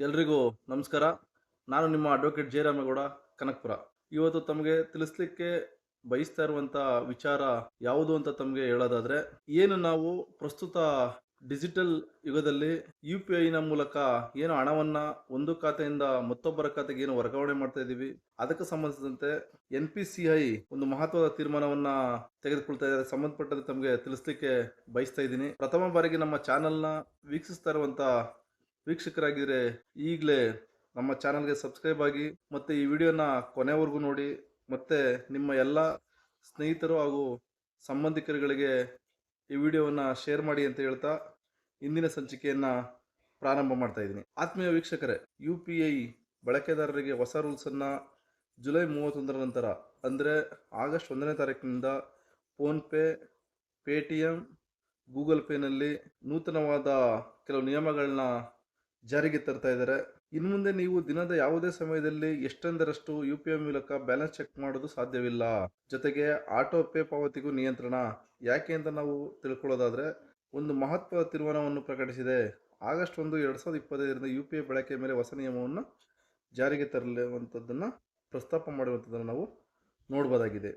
ಎಲ್ರಿಗೂ ನಮಸ್ಕಾರ. ನಾನು ನಿಮ್ಮ ಅಡ್ವೊಕೇಟ್ ಜಯರಾಮೇಗೌಡ, ಕನಕಪುರ. ಇವತ್ತು ತಮಗೆ ತಿಳಿಸ್ಲಿಕ್ಕೆ ಬಯಸ್ತಾ ಇರುವಂತ ವಿಚಾರ ಯಾವುದು ಅಂತ ತಮಗೆ ಹೇಳೋದಾದ್ರೆ, ಏನು ನಾವು ಪ್ರಸ್ತುತ ಡಿಜಿಟಲ್ ಯುಗದಲ್ಲಿ ಯು ಪಿ ಐನ ಮೂಲಕ ಏನು ಹಣವನ್ನ ಒಂದು ಖಾತೆಯಿಂದ ಮತ್ತೊಬ್ಬರ ಖಾತೆಗೆ ಏನು ವರ್ಗಾವಣೆ ಮಾಡ್ತಾ ಇದ್ದೀವಿ, ಅದಕ್ಕೆ ಸಂಬಂಧಿಸಿದಂತೆ ಎನ್ ಪಿ ಸಿ ಐ ಒಂದು ಮಹತ್ವದ ತೀರ್ಮಾನವನ್ನ ತೆಗೆದುಕೊಳ್ತಾ ಇದ್ದಾರೆ. ಸಂಬಂಧಪಟ್ಟಂತೆ ತಮಗೆ ತಿಳಿಸ್ಲಿಕ್ಕೆ ಬಯಸ್ತಾ ಇದ್ದೀನಿ. ಪ್ರಥಮ ಬಾರಿಗೆ ನಮ್ಮ ಚಾನೆಲ್ನ ವೀಕ್ಷಿಸ್ತಾ ಇರುವಂತ ವೀಕ್ಷಕರಾಗಿದ್ರೆ ಈಗಲೇ ನಮ್ಮ ಚಾನಲ್ಗೆ ಸಬ್ಸ್ಕ್ರೈಬ್ ಆಗಿ ಮತ್ತು ಈ ವಿಡಿಯೋನ ಕೊನೆವರೆಗೂ ನೋಡಿ, ಮತ್ತು ನಿಮ್ಮ ಎಲ್ಲ ಸ್ನೇಹಿತರು ಹಾಗೂ ಸಂಬಂಧಿಕರುಗಳಿಗೆ ಈ ವಿಡಿಯೋವನ್ನು ಶೇರ್ ಮಾಡಿ ಅಂತ ಹೇಳ್ತಾ ಇಂದಿನ ಸಂಚಿಕೆಯನ್ನು ಪ್ರಾರಂಭ ಮಾಡ್ತಾ ಇದ್ದೀನಿ. ಆತ್ಮೀಯ ವೀಕ್ಷಕರೇ, ಯು ಪಿ ಐ ಬಳಕೆದಾರರಿಗೆ ಹೊಸ ರೂಲ್ಸನ್ನು ಜುಲೈ ಮೂವತ್ತೊಂದರ ನಂತರ, ಅಂದರೆ ಆಗಸ್ಟ್ ಒಂದನೇ ತಾರೀಕಿನಿಂದ ಫೋನ್ಪೇ ಪೇಟಿಎಂ, ಗೂಗಲ್ ಪೇನಲ್ಲಿ ನೂತನವಾದ ಕೆಲವು ನಿಯಮಗಳನ್ನ ಜಾರಿಗೆ ತರ್ತಾ ಇದ್ದಾರೆ. ಇನ್ನು ಮುಂದೆ ನೀವು ದಿನದ ಯಾವುದೇ ಸಮಯದಲ್ಲಿ ಎಷ್ಟೊಂದರಷ್ಟು ಯು ಪಿ ಐ ಮೂಲಕ ಬ್ಯಾಲೆನ್ಸ್ ಚೆಕ್ ಮಾಡೋದು ಸಾಧ್ಯವಿಲ್ಲ. ಜೊತೆಗೆ ಆಟೋ ಪೇ ಪಾವತಿಗೂ ನಿಯಂತ್ರಣ. ಯಾಕೆ ಅಂತ ನಾವು ತಿಳ್ಕೊಳ್ಳೋದಾದರೆ, ಒಂದು ಮಹತ್ವದ ತೀರ್ಮಾನವನ್ನು ಪ್ರಕಟಿಸಿದೆ. ಆಗಸ್ಟ್ ಒಂದು, ಎರಡು ಸಾವಿರದ ಇಪ್ಪತ್ತೈದರಿಂದ ಯು ಪಿ ಐ ಬಳಕೆ ಮೇಲೆ ಹೊಸ ನಿಯಮವನ್ನು ಜಾರಿಗೆ ತರಲಿರುವಂಥದ್ದನ್ನು ಪ್ರಸ್ತಾಪ ಮಾಡಿರುವಂಥದ್ದನ್ನು ನಾವು ನೋಡ್ಬೋದಾಗಿದೆ.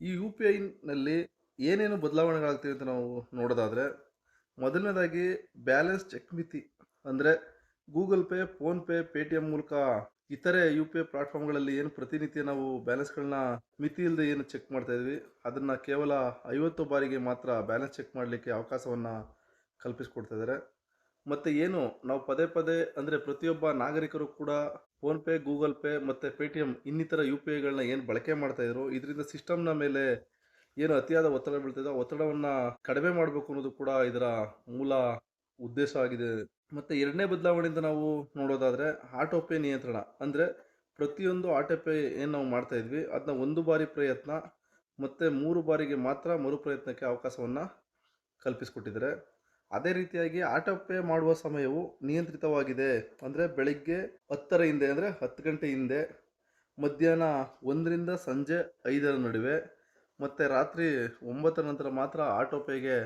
ಈ ಯು ಪಿ ಐನಲ್ಲಿ ಏನೇನು ಬದಲಾವಣೆಗಳಾಗ್ತಿವೆ ಅಂತ ನಾವು ನೋಡೋದಾದರೆ, ಮೊದಲನೇದಾಗಿ ಬ್ಯಾಲೆನ್ಸ್ ಚೆಕ್ ಮಿತಿ. ಅಂದರೆ ಗೂಗಲ್ ಪೇ ಫೋನ್ಪೇ ಪೇಟಿಎಂ ಮೂಲಕ ಇತರೆ ಯು ಪಿ ಐ ಪ್ಲಾಟ್ಫಾರ್ಮ್ಗಳಲ್ಲಿ ಏನು ಪ್ರತಿನಿತ್ಯ ನಾವು ಬ್ಯಾಲೆನ್ಸ್ಗಳನ್ನ ಮಿತಿ ಇಲ್ಲದೆ ಏನು ಚೆಕ್ ಮಾಡ್ತಾ ಇದ್ವಿ, ಅದನ್ನು ಕೇವಲ ಐವತ್ತು ಬಾರಿಗೆ ಮಾತ್ರ ಬ್ಯಾಲೆನ್ಸ್ ಚೆಕ್ ಮಾಡಲಿಕ್ಕೆ ಅವಕಾಶವನ್ನು ಕಲ್ಪಿಸಿಕೊಡ್ತಾ ಇದ್ದಾರೆ ಮತ್ತು ಏನು, ನಾವು ಪದೇ ಪದೇ ಅಂದರೆ ಪ್ರತಿಯೊಬ್ಬ ನಾಗರಿಕರು ಕೂಡ ಫೋನ್ಪೇ ಗೂಗಲ್ ಪೇ ಮತ್ತು ಪೇಟಿಎಂ ಇನ್ನಿತರ ಯು ಪಿ ಐಗಳನ್ನ ಏನು ಬಳಕೆ ಮಾಡ್ತಾಯಿದ್ರು ಇದರಿಂದ ಸಿಸ್ಟಮ್ನ ಮೇಲೆ ಏನು ಅತಿಯಾದ ಒತ್ತಡ ಬೀಳ್ತಿದೆ ಒತ್ತಡವನ್ನು ಕಡಿಮೆ ಮಾಡಬೇಕು ಅನ್ನೋದು ಕೂಡ ಇದರ ಮೂಲ ಉದ್ದೇಶ ಆಗಿದೆ. ಮತ್ತು ಎರಡನೇ ಬದಲಾವಣೆಯಿಂದ ನಾವು ನೋಡೋದಾದರೆ ಆಟೋ ಪೇ ನಿಯಂತ್ರಣ. ಅಂದರೆ ಪ್ರತಿಯೊಂದು ಆಟೋ ಪೇ ಏನು ನಾವು ಮಾಡ್ತಾ ಇದ್ವಿ ಅದನ್ನ ಒಂದು ಬಾರಿ ಪ್ರಯತ್ನ ಮತ್ತು ಮೂರು ಬಾರಿಗೆ ಮಾತ್ರ ಮರು ಪ್ರಯತ್ನಕ್ಕೆ ಅವಕಾಶವನ್ನು ಕಲ್ಪಿಸಿಕೊಟ್ಟಿದ್ದಾರೆ. ಅದೇ ರೀತಿಯಾಗಿ ಆಟೋ ಪೇ ಮಾಡುವ ಸಮಯವು ನಿಯಂತ್ರಿತವಾಗಿದೆ. ಅಂದರೆ ಬೆಳಿಗ್ಗೆ ಹತ್ತರ ಹಿಂದೆ, ಅಂದರೆ ಹತ್ತು ಗಂಟೆ ಹಿಂದೆ, ಮಧ್ಯಾಹ್ನ ಒಂದರಿಂದ ಸಂಜೆ ಐದರ ನಡುವೆ, ಮತ್ತು ರಾತ್ರಿ ಒಂಬತ್ತರ ನಂತರ ಮಾತ್ರ ಆಟೋ ಪೇಗೆ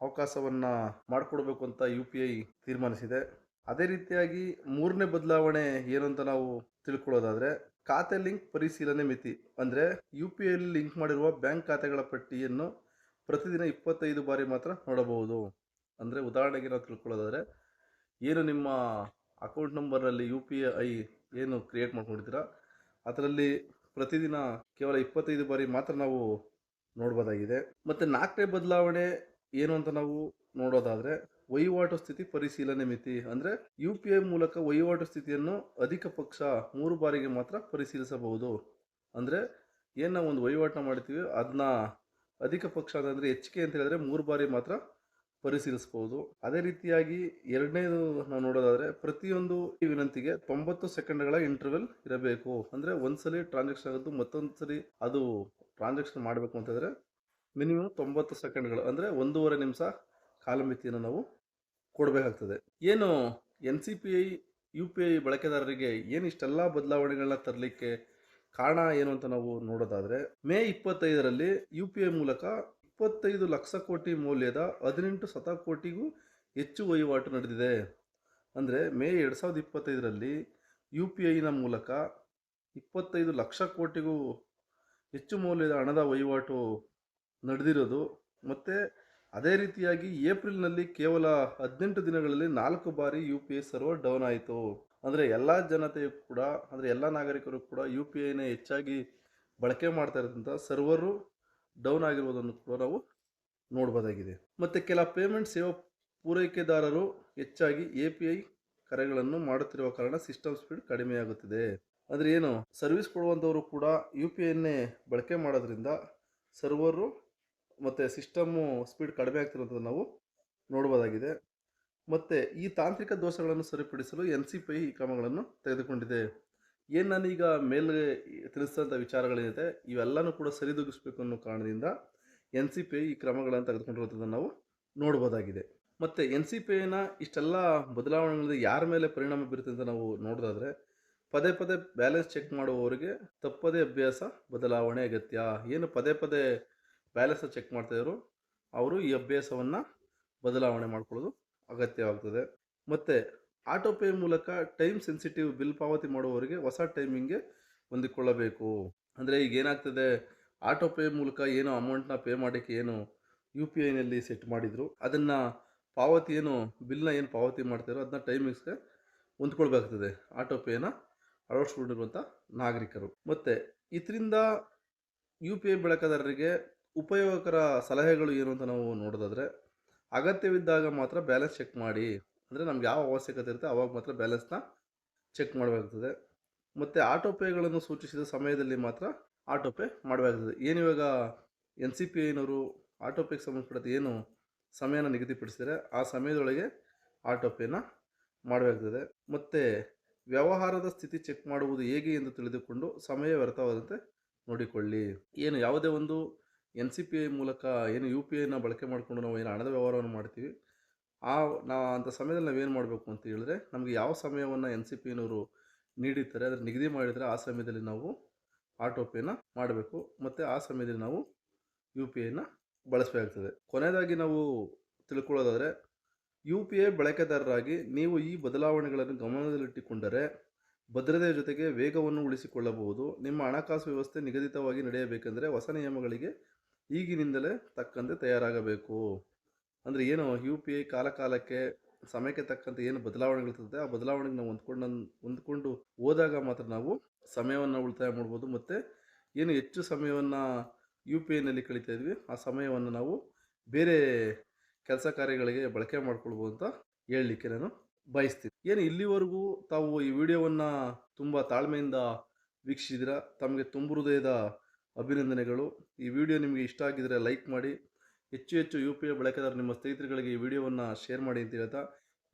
ಅವಕಾಶವನ್ನು ಮಾಡಿಕೊಡ್ಬೇಕು ಅಂತ ಯು ಪಿ ಐ ತೀರ್ಮಾನಿಸಿದೆ. ಅದೇ ರೀತಿಯಾಗಿ ಮೂರನೇ ಬದಲಾವಣೆ ಏನು ಅಂತ ನಾವು ತಿಳ್ಕೊಳ್ಳೋದಾದರೆ, ಖಾತೆ ಲಿಂಕ್ ಪರಿಶೀಲನೆ ಮಿತಿ ಅಂದರೆ ಯು ಪಿ ಐಲಿ ಲಿಂಕ್ ಮಾಡಿರುವ ಬ್ಯಾಂಕ್ ಖಾತೆಗಳ ಪಟ್ಟಿಯನ್ನು ಪ್ರತಿದಿನ ಇಪ್ಪತ್ತೈದು ಬಾರಿ ಮಾತ್ರ ನೋಡಬಹುದು. ಅಂದರೆ ಉದಾಹರಣೆಗೆ ನಾವು ತಿಳ್ಕೊಳ್ಳೋದಾದರೆ, ಏನು ನಿಮ್ಮ ಅಕೌಂಟ್ ನಂಬರ್ನಲ್ಲಿ ಯು ಪಿ ಐ ಏನು ಕ್ರಿಯೇಟ್ ಮಾಡ್ಕೊಂಡಿದ್ದೀರಾ? ಅದರಲ್ಲಿ ಪ್ರತಿದಿನ ಕೇವಲ ಇಪ್ಪತ್ತೈದು ಬಾರಿ ಮಾತ್ರ ನಾವು ನೋಡ್ಬೋದಾಗಿದೆ. ಮತ್ತು ನಾಲ್ಕನೇ ಬದಲಾವಣೆ ಏನು ಅಂತ ನಾವು ನೋಡೋದಾದರೆ ವಹಿವಾಟು ಸ್ಥಿತಿ ಪರಿಶೀಲನೆ ಮಿತಿ ಅಂದರೆ ಯು ಪಿ ಐ ಮೂಲಕ ವಹಿವಾಟು ಸ್ಥಿತಿಯನ್ನು ಅಧಿಕ ಪಕ್ಷ ಮೂರು ಬಾರಿಗೆ ಮಾತ್ರ ಪರಿಶೀಲಿಸಬಹುದು. ಅಂದರೆ ಏನು ನಾವು ಒಂದು ವಹಿವಾಟನ್ನ ಮಾಡ್ತೀವಿ ಅದನ್ನ ಅಧಿಕ ಪಕ್ಷ ಅಂದರೆ ಹೆಚ್ಚಿಗೆ ಅಂತ ಹೇಳಿದ್ರೆ ಮೂರು ಬಾರಿ ಮಾತ್ರ ಪರಿಶೀಲಿಸಬಹುದು. ಅದೇ ರೀತಿಯಾಗಿ ಎರಡನೇದು ನಾವು ನೋಡೋದಾದರೆ ಪ್ರತಿಯೊಂದು ಈ ವಿನಂತಿಗೆ ತೊಂಬತ್ತು ಸೆಕೆಂಡ್ಗಳ ಇಂಟರ್ವೆಲ್ ಇರಬೇಕು. ಅಂದರೆ ಒಂದ್ಸಲಿ ಟ್ರಾನ್ಸಾಕ್ಷನ್ ಆಗೋದು ಮತ್ತೊಂದು ಸರಿ ಅದು ಟ್ರಾನ್ಸಾಕ್ಷನ್ ಮಾಡಬೇಕು ಅಂತಂದರೆ ಮಿನಿಮಮ್ ತೊಂಬತ್ತು ಸೆಕೆಂಡ್ಗಳು ಅಂದರೆ ಒಂದೂವರೆ ನಿಮಿಷ ಕಾಲಮಿತಿಯನ್ನು ನಾವು ಕೊಡಬೇಕಾಗ್ತದೆ. ಏನು N C P I, U P I ಬಳಕೆದಾರರಿಗೆ ಏನು ಇಷ್ಟೆಲ್ಲ ಬದಲಾವಣೆಗಳನ್ನ ತರಲಿಕ್ಕೆ ಕಾರಣ ಏನು ಅಂತ ನಾವು ನೋಡೋದಾದರೆ, ಮೇ ಇಪ್ಪತ್ತೈದರಲ್ಲಿ ಯು ಪಿ ಐ ಮೂಲಕ ಇಪ್ಪತ್ತೈದು ಲಕ್ಷ ಕೋಟಿ ಮೌಲ್ಯದ ಹದಿನೆಂಟು ಶತಕೋಟಿಗೂ ಹೆಚ್ಚು ವಹಿವಾಟು ನಡೆದಿದೆ. ಅಂದರೆ ಮೇ ಎರಡು ಸಾವಿರದ ಇಪ್ಪತ್ತೈದರಲ್ಲಿ ಯು ಪಿ ಐನ ಮೂಲಕ ಇಪ್ಪತ್ತೈದು ಲಕ್ಷ ಕೋಟಿಗೂ ಹೆಚ್ಚು ಮೌಲ್ಯದ ಹಣದ ವಹಿವಾಟು ನಡೆದಿರೋದು. ಮತ್ತು ಅದೇ ರೀತಿಯಾಗಿ ಏಪ್ರಿಲ್ನಲ್ಲಿ ಕೇವಲ ಹದಿನೆಂಟು ದಿನಗಳಲ್ಲಿ ನಾಲ್ಕು ಬಾರಿ U P I server down ಆಯಿತು. ಅಂದರೆ ಎಲ್ಲ ಜನತೆಯು ಕೂಡ, ಅಂದರೆ ಎಲ್ಲ ನಾಗರಿಕರು ಕೂಡ ಯು ಪಿ ಐನ ಹೆಚ್ಚಾಗಿ ಬಳಕೆ ಮಾಡ್ತಾ ಇರೋದ್ರಿಂದ ಸರ್ವರು ಡೌನ್ ಆಗಿರುವುದನ್ನು ಕೂಡ ನಾವು ನೋಡ್ಬೋದಾಗಿದೆ. ಮತ್ತು ಕೆಲ ಪೇಮೆಂಟ್ ಸೇವಾ ಪೂರೈಕೆದಾರರು ಹೆಚ್ಚಾಗಿ ಎ ಪಿ ಐ ಕರೆಗಳನ್ನು ಮಾಡುತ್ತಿರುವ ಕಾರಣ ಸಿಸ್ಟಮ್ ಸ್ಪೀಡ್ ಕಡಿಮೆಯಾಗುತ್ತಿದೆ. ಅಂದರೆ ಏನು, ಸರ್ವಿಸ್ ಕೊಡುವಂಥವರು ಕೂಡ ಯು ಪಿ ಬಳಕೆ ಮಾಡೋದ್ರಿಂದ ಸರ್ವರು ಮತ್ತು ಸಿಸ್ಟಮ್ಮು ಸ್ಪೀಡ್ ಕಡಿಮೆ ಆಗ್ತಿರೋದನ್ನು ನಾವು ನೋಡ್ಬೋದಾಗಿದೆ. ಮತ್ತು ಈ ತಾಂತ್ರಿಕ ದೋಷಗಳನ್ನು ಸರಿಪಡಿಸಲು ಎನ್ ಸಿ ಪಿ ಈ ಕ್ರಮಗಳನ್ನು ತೆಗೆದುಕೊಂಡಿದೆ. ಏನು ನಾನೀಗ ಮೇಲೆ ತಿಳಿಸಿದಂಥ ವಿಚಾರಗಳೇನಿದೆ, ಇವೆಲ್ಲನೂ ಕೂಡ ಸರಿದೂಗಿಸಬೇಕು ಅನ್ನೋ ಕಾರಣದಿಂದ ಎನ್ ಸಿ ಪಿ ಈ ಕ್ರಮಗಳನ್ನು ತೆಗೆದುಕೊಂಡಿರೋದನ್ನು ನಾವು ನೋಡ್ಬೋದಾಗಿದೆ. ಮತ್ತು ಎನ್ ಸಿ ಪಿ ಐನ ಇಷ್ಟೆಲ್ಲ ಬದಲಾವಣೆಗಳಲ್ಲಿ ಯಾರ ಮೇಲೆ ಪರಿಣಾಮ ಬೀರುತ್ತೆ ಅಂತ ನಾವು ನೋಡೋದಾದರೆ, ಪದೇ ಪದೇ ಬ್ಯಾಲೆನ್ಸ್ ಚೆಕ್ ಮಾಡುವವರಿಗೆ ತಪ್ಪದೇ ಅಭ್ಯಾಸ ಬದಲಾವಣೆ ಅಗತ್ಯ. ಏನು ಪದೇ ಪದೇ ಬ್ಯಾಲೆನ್ಸ್ ಚೆಕ್ ಮಾಡ್ತಾಯಿದ್ರು ಅವರು ಈ ಅಭ್ಯಾಸವನ್ನು ಬದಲಾವಣೆ ಮಾಡ್ಕೊಳ್ಳೋದು ಅಗತ್ಯವಾಗ್ತದೆ. ಮತ್ತು ಆಟೋ ಪೇ ಮೂಲಕ ಟೈಮ್ ಸೆನ್ಸಿಟಿವ್ ಬಿಲ್ ಪಾವತಿ ಮಾಡುವವರಿಗೆ ಹೊಸ ಟೈಮಿಂಗ್ಗೆ ಹೊಂದಿಕೊಳ್ಳಬೇಕು. ಅಂದರೆ ಈಗ ಏನಾಗ್ತದೆ ಆಟೋ ಪೇ ಮೂಲಕ ಏನು ಅಮೌಂಟ್ನ ಪೇ ಮಾಡೋಕ್ಕೆ ಏನು ಯು ಪಿ ಐನಲ್ಲಿ ಸೆಟ್ ಮಾಡಿದರು, ಅದನ್ನು ಪಾವತಿ ಏನು ಬಿಲ್ನ ಏನು ಪಾವತಿ ಮಾಡ್ತಾರೋ ಅದನ್ನ ಟೈಮಿಂಗ್ಸ್ಗೆ ಹೊಂದ್ಕೊಳ್ಬೇಕಾಗ್ತದೆ. ಆಟೋ ಪೇನ ಅಳವಡಿಸ್ಕೊಂಡಿರುವಂಥ ನಾಗರಿಕರು. ಮತ್ತು ಇದರಿಂದ ಯು ಪಿ ಐ ಬಳಕೆದಾರರಿಗೆ ಉಪಯೋಗಕರ ಸಲಹೆಗಳು ಏನು ಅಂತ ನಾವು ನೋಡೋದಾದರೆ, ಅಗತ್ಯವಿದ್ದಾಗ ಮಾತ್ರ ಬ್ಯಾಲೆನ್ಸ್ ಚೆಕ್ ಮಾಡಿ. ಅಂದರೆ ನಮ್ಗೆ ಯಾವ ಅವಶ್ಯಕತೆ ಇರುತ್ತೆ, ಅವಾಗ ಮಾತ್ರ ಬ್ಯಾಲೆನ್ಸ್ನ ಚೆಕ್ ಮಾಡಬೇಕಾಗ್ತದೆ. ಮತ್ತು ಆಟೋ ಪೇಗಳನ್ನು ಸೂಚಿಸಿದ ಸಮಯದಲ್ಲಿ ಮಾತ್ರ ಆಟೋ ಪೇ ಮಾಡಬೇಕಾಗ್ತದೆ. ಏನು ಇವಾಗ ಎನ್ ಸಿ ಪಿ ಐನವರು ಆಟೋ ಪೇಗೆ ಸಂಬಂಧಪಟ್ಟಂತೆ ಏನು ಸಮಯನ ನಿಗದಿಪಡಿಸಿದರೆ, ಆ ಸಮಯದೊಳಗೆ ಆಟೋ ಪೇನ ಮಾಡಬೇಕಾಗ್ತದೆ. ಮತ್ತು ವ್ಯವಹಾರದ ಸ್ಥಿತಿ ಚೆಕ್ ಮಾಡುವುದು ಹೇಗೆ ಎಂದು ತಿಳಿದುಕೊಂಡು ಸಮಯ ವ್ಯರ್ಥವಾದಂತೆ ನೋಡಿಕೊಳ್ಳಿ. ಏನು ಯಾವುದೇ ಒಂದು ಎನ್ ಸಿ ಪಿ ಐ ಮೂಲಕ ಏನು ಯು ಪಿ ಐನ ಬಳಕೆ ಮಾಡಿಕೊಂಡು ನಾವು ಏನು ಹಣದ ವ್ಯವಹಾರವನ್ನು ಮಾಡ್ತೀವಿ, ಆ ನಾ ಅಂಥ ಸಮಯದಲ್ಲಿ ನಾವೇನು ಮಾಡಬೇಕು ಅಂತ ಹೇಳಿದ್ರೆ ನಮಗೆ ಯಾವ ಸಮಯವನ್ನು ಎನ್ ಸಿ ಪಿ ಐನವರು ನೀಡಿರ್ತಾರೆ, ಅದರ ನಿಗದಿ ಮಾಡಿದರೆ ಆ ಸಮಯದಲ್ಲಿ ನಾವು ಆಟೋ ಪೇನ ಮಾಡಬೇಕು. ಮತ್ತು ಆ ಸಮಯದಲ್ಲಿ ನಾವು ಯು ಪಿ ಐನ ಬಳಸಬೇಕಾಗ್ತದೆ. ಕೊನೆಯದಾಗಿ ನಾವು ತಿಳ್ಕೊಳ್ಳೋದಾದರೆ, ಯು ಪಿ ಐ ಬಳಕೆದಾರರಾಗಿ ನೀವು ಈ ಬದಲಾವಣೆಗಳನ್ನು ಗಮನದಲ್ಲಿಟ್ಟುಕೊಂಡರೆ ಭದ್ರತೆಯ ಜೊತೆಗೆ ವೇಗವನ್ನು ಉಳಿಸಿಕೊಳ್ಳಬಹುದು. ನಿಮ್ಮ ಹಣಕಾಸು ವ್ಯವಸ್ಥೆ ನಿಗದಿತವಾಗಿ ನಡೆಯಬೇಕೆಂದರೆ ಹೊಸ ನಿಯಮಗಳಿಗೆ ಈಗಿನಿಂದಲೇ ತಕ್ಕಂತೆ ತಯಾರಾಗಬೇಕು. ಅಂದರೆ ಏನು ಯು ಪಿ ಐ ಕಾಲ ಕಾಲಕ್ಕೆ ಸಮಯಕ್ಕೆ ತಕ್ಕಂತೆ ಏನು ಬದಲಾವಣೆಗಳಿರ್ತದೆ ಆ ಬದಲಾವಣೆಗೆ ನಾವು ಹೊಂದ್ಕೊಂಡು ಹೊಂದ್ಕೊಂಡು ಹೋದಾಗ ಮಾತ್ರ ನಾವು ಸಮಯವನ್ನು ಉಳಿತಾಯ ಮಾಡ್ಬೋದು. ಮತ್ತು ಏನು ಹೆಚ್ಚು ಸಮಯವನ್ನು ಯು ಪಿ ಐನಲ್ಲಿ ಕಳೀತಾ ಇದ್ವಿ, ಆ ಸಮಯವನ್ನು ನಾವು ಬೇರೆ ಕೆಲಸ ಕಾರ್ಯಗಳಿಗೆ ಬಳಕೆ ಮಾಡ್ಕೊಳ್ಬೋದು ಅಂತ ಹೇಳಲಿಕ್ಕೆ ನಾನು ಬಯಸ್ತೀನಿ. ಏನು ಇಲ್ಲಿವರೆಗೂ ತಾವು ಈ ವಿಡಿಯೋವನ್ನು ತುಂಬ ತಾಳ್ಮೆಯಿಂದ ವೀಕ್ಷಿಸಿದಿರ, ತಮಗೆ ತುಂಬ ಹೃದಯದ ಅಭಿನಂದನೆಗಳು. ಈ ವಿಡಿಯೋ ನಿಮಗೆ ಇಷ್ಟ ಆಗಿದ್ದರೆ ಲೈಕ್ ಮಾಡಿ. ಹೆಚ್ಚು ಹೆಚ್ಚು ಯು ಪಿ ನಿಮ್ಮ ಸ್ನೇಹಿತರುಗಳಿಗೆ ಈ ವಿಡಿಯೋವನ್ನು ಶೇರ್ ಮಾಡಿ ಅಂತ ಹೇಳ್ತಾ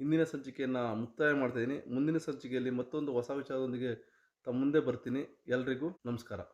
ಇಂದಿನ ಸಂಚಿಕೆಯನ್ನು ಮುಕ್ತಾಯ ಮಾಡ್ತಾಯಿದ್ದೀನಿ ಮುಂದಿನ ಸಂಚಿಕೆಯಲ್ಲಿ ಮತ್ತೊಂದು ಹೊಸ ವಿಚಾರದೊಂದಿಗೆ ತಮ್ಮ ಮುಂದೆ ಬರ್ತೀನಿ. ಎಲ್ರಿಗೂ ನಮಸ್ಕಾರ.